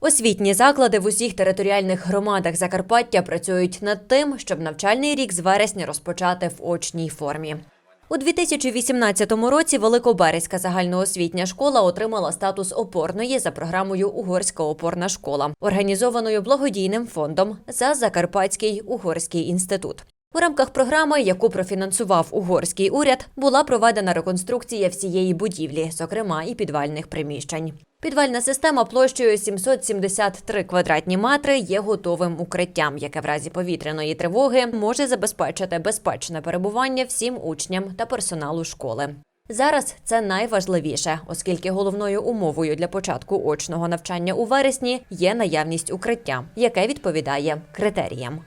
Освітні заклади в усіх територіальних громадах Закарпаття працюють над тим, щоб навчальний рік з вересня розпочати в очній формі. У 2018 році Великоберезька загальноосвітня школа отримала статус опорної за програмою Угорська опорна школа, організованою благодійним фондом за Закарпатський угорський інститут. У рамках програми, яку профінансував угорський уряд, була проведена реконструкція всієї будівлі, зокрема і підвальних приміщень. Підвальна система площею 773 квадратні метри є готовим укриттям, яке в разі повітряної тривоги може забезпечити безпечне перебування всім учням та персоналу школи. Зараз це найважливіше, оскільки головною умовою для початку очного навчання у вересні є наявність укриття, яке відповідає критеріям.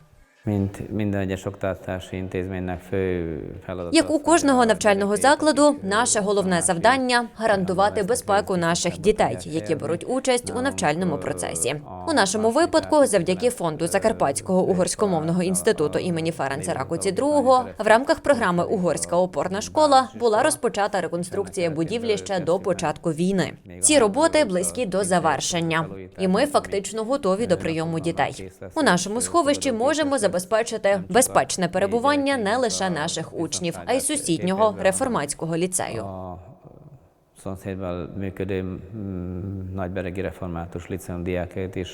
Mint minden egyes oktatási intézménynek fő feladata. Як у кожного навчального закладу, наше головне завдання гарантувати безпеку наших дітей, які беруть участь у навчальному е, процесі. У нашому випадку, завдяки фонду е, Закарпатського угорськомовного інституту імені Ференца Ракуці II, в рамках програми Угорська е, опорна школа була розпочата реконструкція будівлі ще до початку війни. Ці роботи близькі до завершення, і ми фактично готові до прийому дітей. У нашому сховищі можемо забезпечити безпечне перебування не лише наших учнів, а й сусіднього реформатського ліцею. Szomszédban működő nagyberegi református liceum diákjait is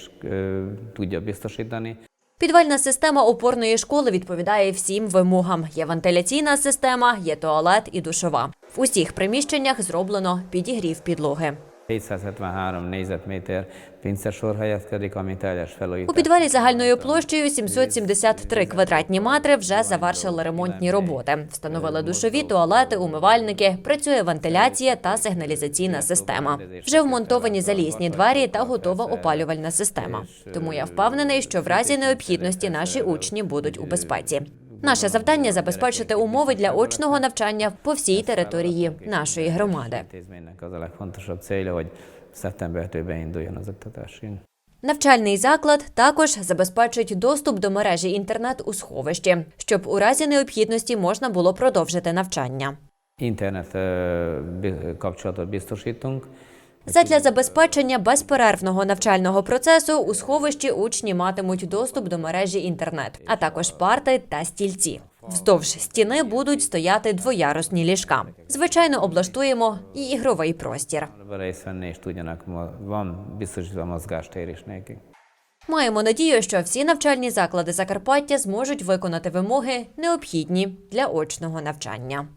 tudja biztosítani. Підвальна система опорної школи відповідає всім вимогам. Є вентиляційна система, є туалет і душова. В усіх приміщеннях зроблено підігрів підлоги. 773 négyzetméter pincesor helyezkedik, ami teljes У підвалі загальною площею 773 квадратні метри вже завершили ремонтні роботи. Встановили душові, туалети, умивальники, працює вентиляція та сигналізаційна система. Вже вмонтовані залізні двері та готова опалювальна система. Тому я впевнений, що в разі необхідності наші учні будуть у безпеці. Наше завдання забезпечити умови для очного навчання по всій території нашої громади. Навчальний заклад також забезпечить доступ до мережі інтернет у сховищі, щоб у разі необхідності можна було продовжити навчання. Bi- kapcsolatot biztosítunk. Задля забезпечення безперервного навчального процесу у сховищі учні матимуть доступ до мережі інтернет, а також парти та стільці. Вздовж стіни будуть стояти двоярусні ліжка. Звичайно, облаштуємо і ігровий простір. Маємо надію, що всі навчальні заклади Закарпаття зможуть виконати вимоги, необхідні для очного навчання.